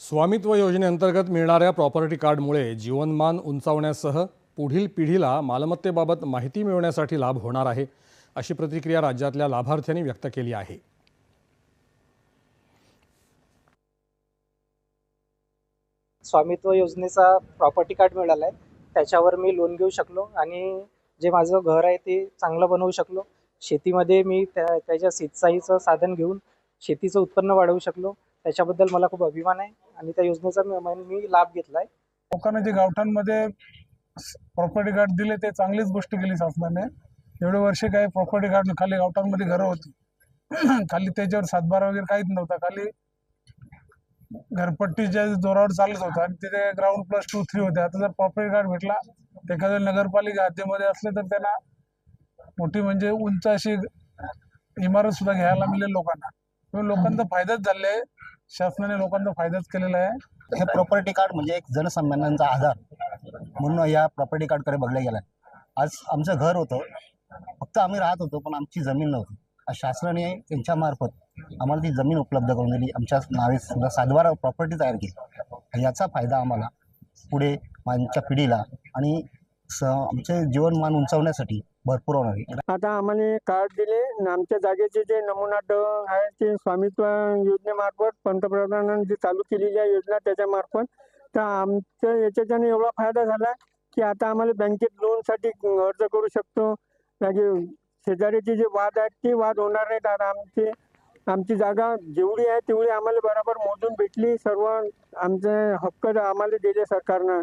स्वामित्व योजनेअंतर्गत मिळणाऱ्या प्रॉपर्टी कार्डमुळे जीवनमान उंचावण्यासह पुढील पिढीला मालमत्तेबाबत माहिती मिळवण्यासाठी लाभ होणार आहे अशी प्रतिक्रिया राज्यातल्या लाभार्थ्यांनी व्यक्त केली आहे. स्वामित्व योजनेचा प्रॉपर्टी कार्ड मिळाला आहे त्याच्यावर मी लोन घेऊ शकलो आणि जे माझं घर आहे ते चांगलं बनवू शकलो. शेतीमध्ये मी त्या त्याच्या सिंचाईचं साधन घेऊन शेतीचं उत्पन्न वाढवू शकलो. त्याच्याबद्दल मला खूप अभिमान आहे आणि त्या योजनेचा मी लाभ घेतला आहे लोकांना जे गावठाणमध्ये प्रॉपर्टी कार्ड दिले ते चांगलीच गोष्ट केली शासनाने. एवढे वर्ष काही प्रॉपर्टी कार्ड खाली गावठाणमध्ये घरं होती. खाली त्याच्यावर सातबारा वगैरे काहीच नव्हता. खाली घरपट्टीच्या जोरावर चालत होता आणि तिथे ग्राउंड प्लस टू थ्री होते. आता जर प्रॉपर्टी कार्ड भेटला एखाद्या नगरपालिका हद्दीमध्ये असले तर त्यांना मोठी म्हणजे उंच अशी इमारत सुद्धा घ्यायला मिळेल लोकांना. लोकांचा फायदाच झालेला आहे. शासनाने लोकांचा फायदाच केलेला आहे. हे प्रॉपर्टी कार्ड म्हणजे एक जनसामान्यांचा आधार म्हणून या प्रॉपर्टी कार्डकडे बघल्या गेला आज आमचं घर होतं. फक्त आम्ही राहत होतो पण आमची जमीन नव्हती. आज शासनाने त्यांच्या मार्फत आम्हाला ती जमीन उपलब्ध करून दिली. आमच्या नावे सुद्धा सातबारा प्रॉपर्टी तयार केली. याचा फायदा आम्हाला पुढे आमच्या पिढीला आणि स आमचे जीवनमान उंचावण्यासाठी भरपूर होणार आहे. आता आम्हाला कार्ड दिले आणि आमच्या जागेचे जे नमुना ड आहे ते स्वामित्व योजनेमार्फत पंतप्रधानांनी जी चालू केलेली आहे योजना त्याच्यामार्फत तर आमच्या याच्याच्याने एवढा फायदा झाला की आता आम्हाला बँकेत लोनसाठी अर्ज करू शकतो. म्हणजे शेजारीचे जे वाद आहेत ते वाद होणार नाहीत. आता आमचे आमची जागा जेवढी आहे तेवढी आम्हाला बरोबर मोजून भेटली. सर्व आमचे हक्क आम्हाला दिले सरकारनं.